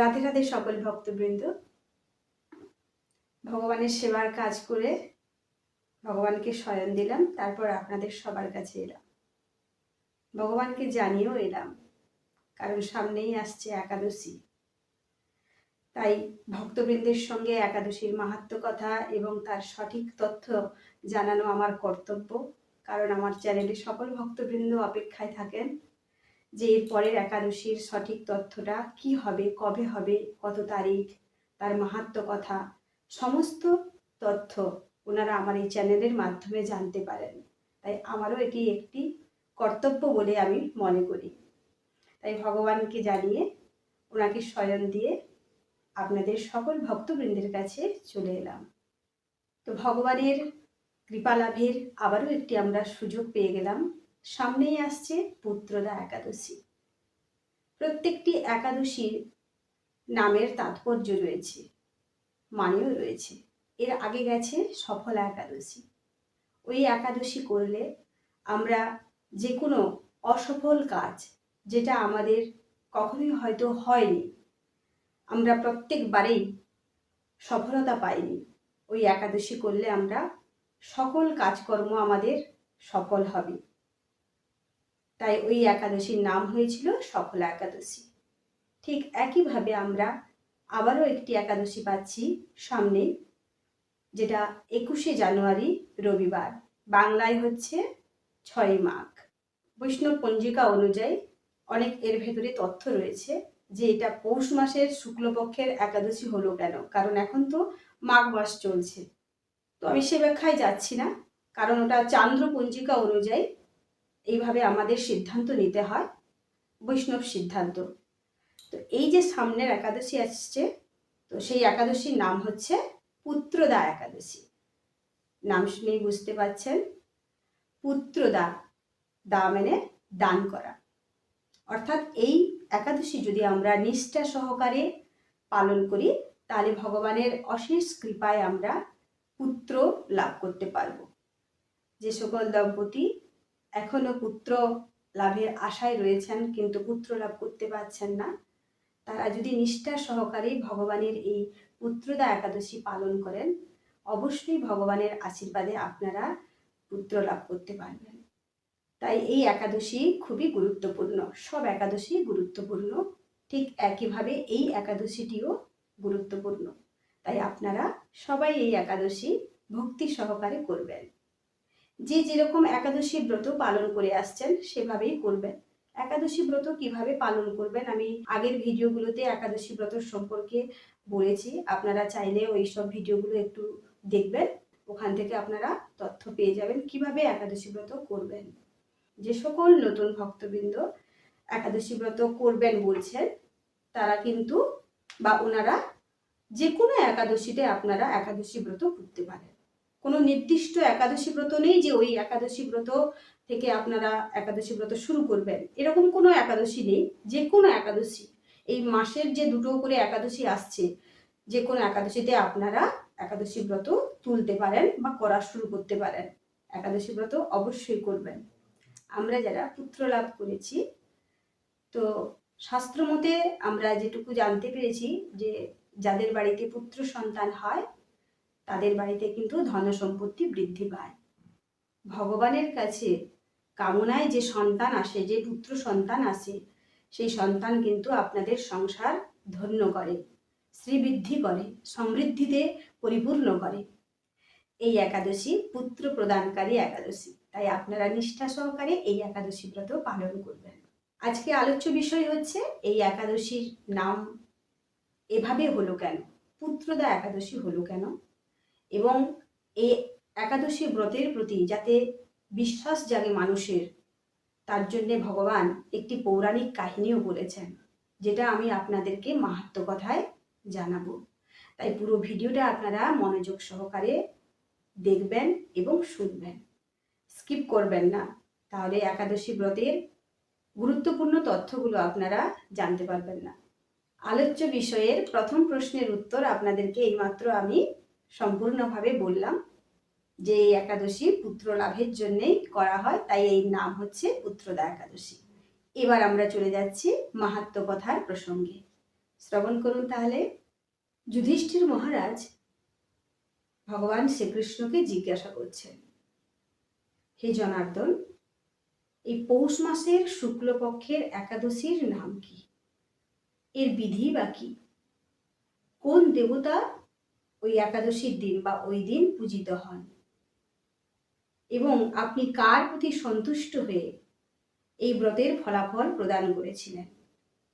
রাধে রাধে সকল ভক্তবৃন্দ। ভগবানের সেবার কাজ করে ভগবানকে শয়ন দিলাম, তারপর আপনাদের সবার কাছে এলাম। ভগবানকে জানিয়েও এলাম, কারণ সামনেই আসছে একাদশী। তাই ভক্তবৃন্দের সঙ্গে একাদশীর মাহাত্ম কথা এবং তার সঠিক তথ্য জানানো আমার কর্তব্য, কারণ আমার চ্যানেলে সকল ভক্তবৃন্দ অপেক্ষায় থাকেন। যে এর পরের একাদশীর সঠিক তথ্যটা কি হবে, কবে হবে, কত তারিখ, তার মাহাত্ম কথা, সমস্ত তথ্য ওনারা আমার এই চ্যানেলের মাধ্যমে জানতে পারেন। তাই আমারও এটি একটি কর্তব্য বলে আমি মনে করি। তাই ভগবানকে জানিয়ে ওনাকে শয়ন দিয়ে আপনাদের সকল ভক্তবৃন্দের কাছে চলে এলাম। তো ভগবানের কৃপা লাভের আবারও একটি আমরা সুযোগ পেয়ে গেলাম। সামনেই আসছে পুত্রদা একাদশী। প্রত্যেকটি একাদশীর নামের তাৎপর্য রয়েছে, মানেও রয়েছে। এর আগে গেছে সফলা একাদশী। ওই একাদশী করলে আমরা যে কোনো অসফল কাজ যেটা আমাদের কখনোই হয়তো হয়নি, আমরা প্রত্যেকবারেই সফলতা পাইনি, ওই একাদশী করলে আমরা সকল কাজকর্ম আমাদের সফল হবে। তাই ওই একাদশীর নাম হয়েছিল সফলা একাদশী। ঠিক একইভাবে আমরা আবারও একটি একাদশী পাচ্ছি সামনে, যেটা একুশে জানুয়ারি রবিবার, বাংলায় হচ্ছে ছয় মাঘ। বৈষ্ণব পঞ্জিকা অনুযায়ী অনেক এর ভেতরে তথ্য রয়েছে যে এটা পৌষ মাসের শুক্লপক্ষের একাদশী হলো কেন, কারণ এখন তো মাঘ মাস চলছে। তো আমি সে ব্যাখ্যায় যাচ্ছি না, কারণ ওটা চান্দ্র পঞ্জিকা অনুযায়ী এইভাবে আমাদের সিদ্ধান্ত নিতে হয়, বৈষ্ণব সিদ্ধান্ত। তো এই যে সামনের একাদশী আসছে, তো সেই একাদশীর নাম হচ্ছে পুত্রদা একাদশী। নাম শুনেই বুঝতে পাচ্ছেন পুত্রদা, দা মানে দান করা। অর্থাৎ এই একাদশী যদি আমরা নিষ্ঠা সহকারে পালন করি, তাহলে ভগবানের অশেষ কৃপায় আমরা পুত্র লাভ করতে পারব। যে সকল দম্পতি এখনও পুত্র লাভের আশায় রয়েছেন, কিন্তু পুত্র লাভ করতে পারছেন না। তারা যদি নিষ্ঠা সহকারে ভগবানের এই পুত্রদা একাদশী পালন করেন, অবশ্যই ভগবানের আশীর্বাদে আপনারা পুত্র লাভ করতে পারবেন। তাই এই একাদশী খুবই গুরুত্বপূর্ণ। সব একাদশী গুরুত্বপূর্ণ। ঠিক একইভাবে এই একাদশীটিও গুরুত্বপূর্ণ। তাই আপনারা সবাই এই একাদশী ভক্তি সহকারে করবেন। যে যেরকম একাদশী ব্রত পালন করে আসছেন, সেভাবেই করবেন। একাদশী ব্রত কীভাবে পালন করবেন? আমি আগের ভিডিওগুলোতে একাদশী ব্রত সম্পর্কে বলেছি। আপনারা চাইলে ওই সব ভিডিওগুলো একটু দেখবেন। ওখান থেকে আপনারা তথ্য পেয়ে যাবেন কীভাবে একাদশী ব্রত করবেন। যে সকল নতুন ভক্তবৃন্দ একাদশী ব্রত করবেন বলছেন, তারা কিন্তু বা ওনারা যে কোনো একাদশীতে আপনারা একাদশী ব্রত করতে পারেন। কোনো নির্দিষ্ট একাদশী ব্রত নেই যে ওই একাদশী ব্রত থেকে আপনারা একাদশী ব্রত শুরু করবেন। এরকম কোনো একাদশী নেই, যে কোনো একাদশী। এই মাসের যে দুটো করে একাদশী আসছে, যে কোনো একাদশীতে আপনারা একাদশী ব্রত তুলতে পারেন বা করা শুরু করতে পারেন। একাদশী ব্রত অবশ্যই করবেন। আমরা যারা পুত্র লাভ করেছি, তো শাস্ত্র মতে আমরা যেটুকু জানতে পেরেছি যে যাদের বাড়িতে পুত্র সন্তান হয় তাদের বাড়িতে কিন্তু ধন সম্পত্তি বৃদ্ধি পায়। ভগবানের কাছে কামনায় যে সন্তান আসে, যে পুত্র সন্তান আসে, সেই সন্তান কিন্তু আপনাদের সংসার ধন্য করে, শ্রীবৃদ্ধি করে, সমৃদ্ধিতে পরিপূর্ণ করে। এই একাদশী পুত্র প্রদানকারী একাদশী, তাই আপনারা নিষ্ঠা সহকারে এই একাদশী ব্রত পালন করবেন। আজকে আলোচ্য বিষয় হচ্ছে এই একাদশীর নাম এভাবে হলো কেন? পুত্রদা একাদশী হলো কেন? এবং এই একাদশী ব্রতের প্রতি যাতে বিশ্বাস জাগে মানুষের, তার জন্যে ভগবান একটি পৌরাণিক কাহিনীও বলেছেন, যেটা আমি আপনাদেরকে মাহাত্ম কথায় জানাব। তাই পুরো ভিডিওটা আপনারা মনোযোগ সহকারে দেখবেন এবং শুনবেন। স্কিপ করবেন না। তাহলে একাদশী ব্রতের গুরুত্বপূর্ণ তথ্যগুলো আপনারা জানতে পারবেন না। আলোচ্য বিষয়ের প্রথম প্রশ্নের উত্তর আপনাদেরকে এইমাত্র আমি সম্পূর্ণভাবে বললাম যে এই একাদশী পুত্র লাভের জন্যেই করা হয়, তাই এই নাম হচ্ছে পুত্রদা একাদশী। এবার আমরা চলে যাচ্ছি মাহাত্ম কথার প্রসঙ্গে। শ্রবণ করুন তাহলে। যুধিষ্ঠির মহারাজ ভগবান শ্রীকৃষ্ণকে জিজ্ঞাসা করছেন, হে জনার্দন, এই পৌষ মাসের শুক্লপক্ষের একাদশীর নাম কি? এর বিধি বা কি? কোন দেবতা ওই একাদশীর দিন বা ওই দিন পূজিত হন। এবং আপনি কার প্রতি সন্তুষ্ট হয়ে এই ব্রতের ফলাফল প্রদান করেছিলেন?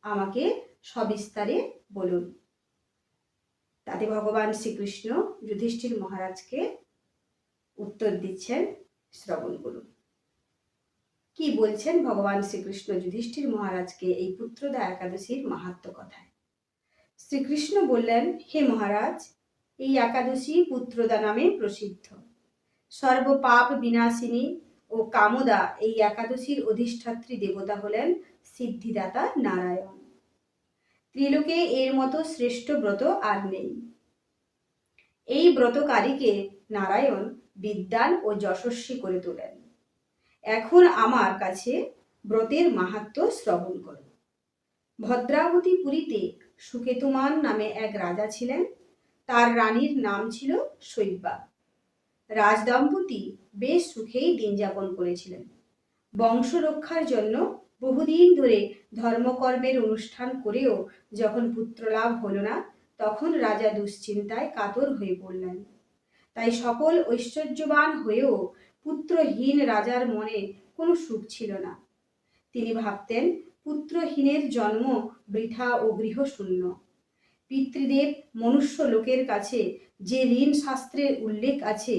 আমাকে সবিস্তারে বলুন। তাতে ভগবান শ্রীকৃষ্ণ যুধিষ্ঠির মহারাজকে উত্তর দিচ্ছেন শ্রবণ করুন। কি বলছেন ভগবান শ্রীকৃষ্ণ যুধিষ্ঠির মহারাজকে এই পুত্রদা একাদশীর মাহাত্ম কথায়? শ্রীকৃষ্ণ বললেন, হে মহারাজ এই একাদশী পুত্রদা নামে প্রসিদ্ধ। সর্বপাপ বিনাশিনী ও কামদা এই একাদশীর অধিষ্ঠাত্রী দেবতা হলেন সিদ্ধিদাতা নারায়ণ। ত্রিলোকে এর মতো শ্রেষ্ঠ ব্রত আর নেই। এই ব্রতকারীকে নারায়ণ বিদ্যান ও যশস্বী করে তোলেন। এখন আমার কাছে ব্রতের মাহাত্ম শ্রবণ করো। ভদ্রাবতী পুরীতে সুকেতুমান নামে এক রাজা ছিলেন। তার রানীর নাম ছিল শৈব্যা রাজদম্পতি বেশ সুখেই দিন যাপন করেছিলেন। বংশ রক্ষার জন্য বহুদিন ধরে ধর্মকর্মের অনুষ্ঠান করেও যখন পুত্রলাভ হল না, তখন রাজা দুশ্চিন্তায় কাতর হয়ে পড়লেন। তাই সকল ঐশ্বর্যবান হয়েও পুত্রহীন রাজার মনে কোনো সুখ ছিল না। তিনি ভাবতেন, পুত্রহীনের জন্ম বৃথা ও গৃহশূন্য। পিতৃদেব মনুষ্য লোকের কাছে যে ঋণ শাস্ত্রের উল্লেখ আছে,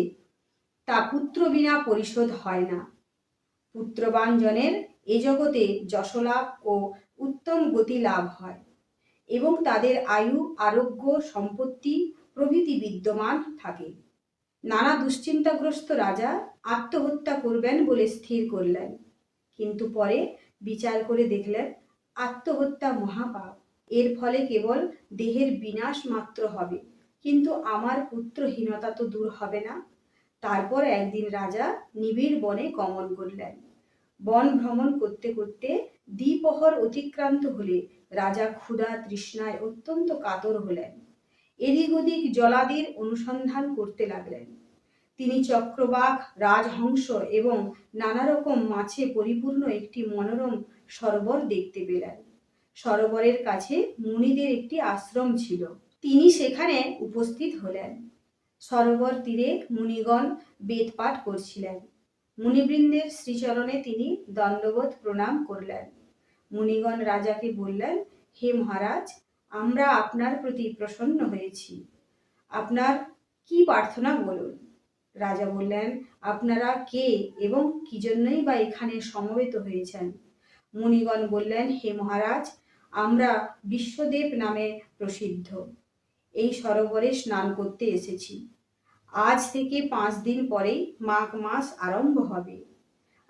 তা পুত্র বিনা পরিশোধ হয় না। পুত্রবান জনের এ জগতে যশলাভ ও উত্তম গতি লাভ হয় এবং তাদের আয়ু, আরোগ্য, সম্পত্তি প্রভৃতি বিদ্যমান থাকে। নানা দুশ্চিন্তাগ্রস্ত রাজা আত্মহত্যা করবেন বলে স্থির করলেন, কিন্তু পরে বিচার করে দেখলেন আত্মহত্যা মহাপাপ। এর ফলে কেবল দেহের বিনাশ মাত্র হবে। কিন্তু আমার পুত্রহীনতা তো দূর হবে না। তারপর একদিন রাজা নিবিড় বনে গমন করলেন। বন ভ্রমণ করতে করতে দ্বিপহর অতিক্রান্ত হলে রাজা ক্ষুধা তৃষ্ণায় অত্যন্ত কাতর হলেন। এদিক ওদিক জলাদির অনুসন্ধান করতে লাগলেন। তিনি চক্রবাক রাজহংস এবং নানা রকম মাছে পরিপূর্ণ একটি মনোরম সরোবর দেখতে পেলেন। সরোবরের কাছে মুনিদের একটি আশ্রম ছিল। তিনি সেখানে উপস্থিত হলেন। সরোবর তীরে মুনিগণ বেদপাঠ করছিলেন। মুনিবৃন্দের শ্রীচরণে তিনি দণ্ডবোধ প্রণাম করলেন। মুনিগণ রাজাকে বললেন, হে মহারাজ, আমরা আপনার প্রতি প্রসন্ন হয়েছি। আপনার কি প্রার্থনা বলুন? রাজা বললেন, আপনারা কে এবং কি জন্যই বা এখানে সমবেত হয়েছেন? মুনিগণ বললেন, হে মহারাজ আমরা বিশ্বদেব নামে প্রসিদ্ধ। এই সরোবরে স্নান করতে এসেছি। আজ থেকে পাঁচ দিন পরেই মাঘ মাস আরম্ভ হবে।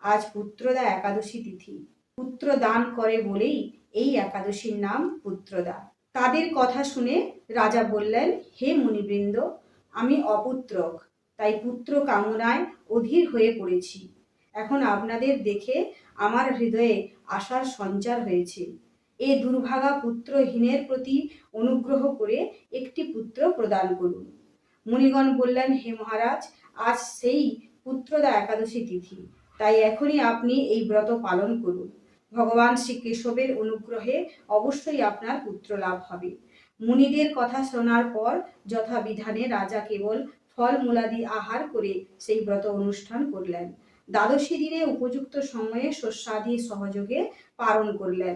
আজ পুত্রদা একাদশী তিথি। পুত্র দান করে বলেই এই একাদশীর নাম পুত্রদা। তাদের কথা শুনে রাজা বললেন, হে মুনিবৃন্দ, আমি অপুত্রক, তাই পুত্র কামনায় অধীর হয়ে পড়েছি। এখন আপনাদের দেখে আমার হৃদয়ে আশার সঞ্চার হয়েছে। এ দুর্ভাগা পুত্রহীনের প্রতি অনুগ্রহ করে একটি পুত্র প্রদান করুন। মুনিগণ বললেন, হে মহারাজ, আজ সেই পুত্রদা একাদশী তিথি। তাই এখনই আপনি এই ব্রত পালন করুন। ভগবান শ্রী কেশবের অনুগ্রহে অবশ্যই আপনার পুত্র লাভ হবে মুনিদের কথা শোনার পর যথাবিধানে রাজা কেবল ফলমূলাদি আহার করে সেই ব্রত অনুষ্ঠান করলেন। দ্বাদশী দিনে উপযুক্ত সময়ে শস্যাদি সহযোগে পালন করলেন।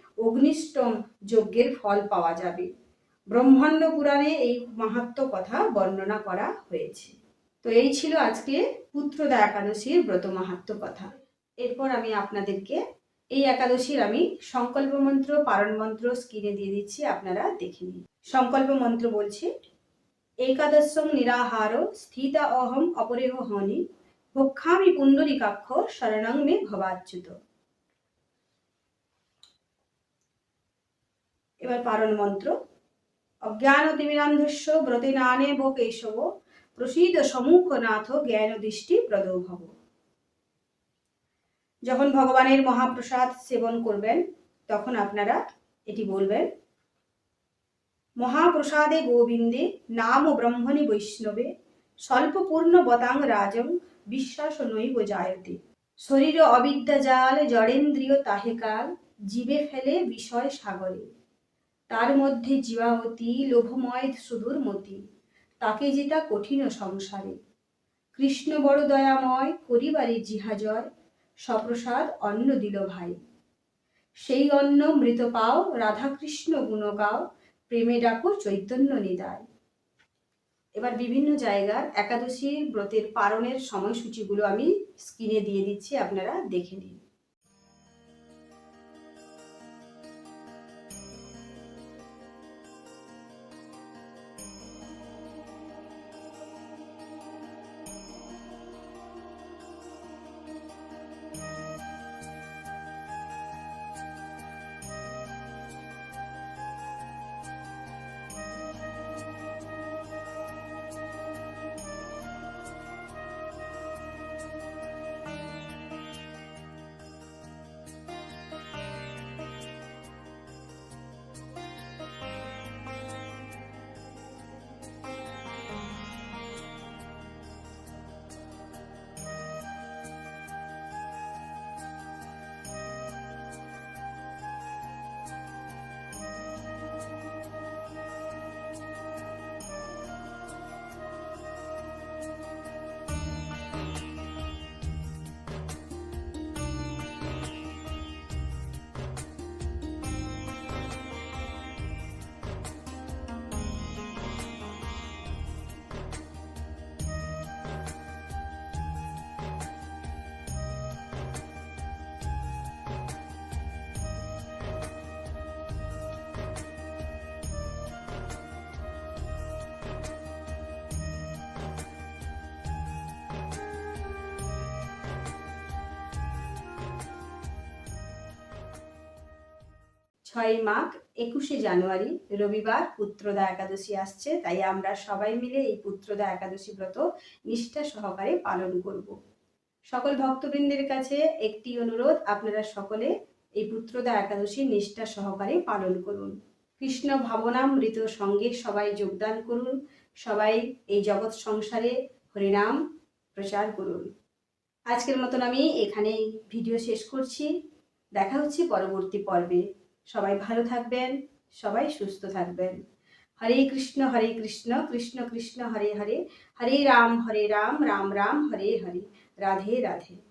অগ্নিষ্টম যজ্ঞের ফল পাওয়া যাবে। ব্রহ্মাণ্ড পুরাণে এই মাহাত্ম কথা বর্ণনা করা হয়েছে। তো এই ছিল আজকে পুত্রদা একাদশীর ব্রত মাহাত্ম কথা। এরপর আমি আপনাদেরকে এই একাদশীর আমি সংকল্প মন্ত্র, পারণ মন্ত্র স্ক্রিনে দিয়ে দিচ্ছি, আপনারা দেখে নিন। সংকল্প মন্ত্র বলছি, একাদশং নিরাহার স্থিতা অহম অপরেহ হনি ভক্ষামি পুণ্ডরিকাক্ষ শরণং মে ভবাচ্যুত। এবার পারণ মন্ত্র। অজ্ঞান তিমিরান্ধস্য ব্রতিনানে বো কেশব প্রসীদ সমুখনাথ জ্ঞান দৃষ্টি প্রদভব। যখন ভগবানের মহাপ্রসাদ সেবন করবেন, তখন আপনারা এটি বলবেন, মহাপ্রসাদে গোবিন্দে নাম ব্রহ্মণি বৈষ্ণবে, স্বল্পপূর্ণ বতাং রাজং বিশ্বাস নৈব জায়তে। শরীর অবিদ্যা জাল জড়েন্দ্রিয় তাহেকাল জীবে ফেলে বিষয় সাগরে। তার মধ্যে জীবাবতী লোভময়, সুদূর মতি। তাকে যেটা কঠিন সংসারে। কৃষ্ণ বড় দয়াময় করিবারে জিহাজয় সপ্রসাদ অন্ন দিল ভাই। সেই অন্ন মৃত পাও, রাধাকৃষ্ণ গুণ গাও, প্রেমে ডাকো চৈতন্য নিদায়। এবার বিভিন্ন জায়গার একাদশী ব্রতের পালনের সময়সূচিগুলো আমি স্ক্রিনে দিয়ে দিচ্ছি, আপনারা দেখে নিন। ছয় মাঘ একুশে জানুয়ারি, রবিবার পুত্রদা একাদশী আসছে, তাই আমরা সবাই মিলে এই পুত্রদা একাদশী ব্রত নিষ্ঠা সহকারে পালন করব। সকল ভক্তবৃন্দের কাছে একটি অনুরোধ, আপনারা সকলে এই পুত্রদা একাদশী নিষ্ঠা সহকারে পালন করুন। কৃষ্ণ ভাবনামৃত সঙ্গে সবাই যোগদান করুন, সবাই এই জগৎ সংসারে হরিনাম প্রচার করুন। আজকের মতন আমি এখানেই ভিডিও শেষ করছি। দেখা হচ্ছে পরবর্তী পর্বে। সবাই ভালো থাকবেন, সবাই সুস্থ থাকবেন। হরে কৃষ্ণ হরে কৃষ্ণ কৃষ্ণ কৃষ্ণ, হরে হরে হরে রাম হরে রাম রাম রাম, হরে হরে, রাধে রাধে।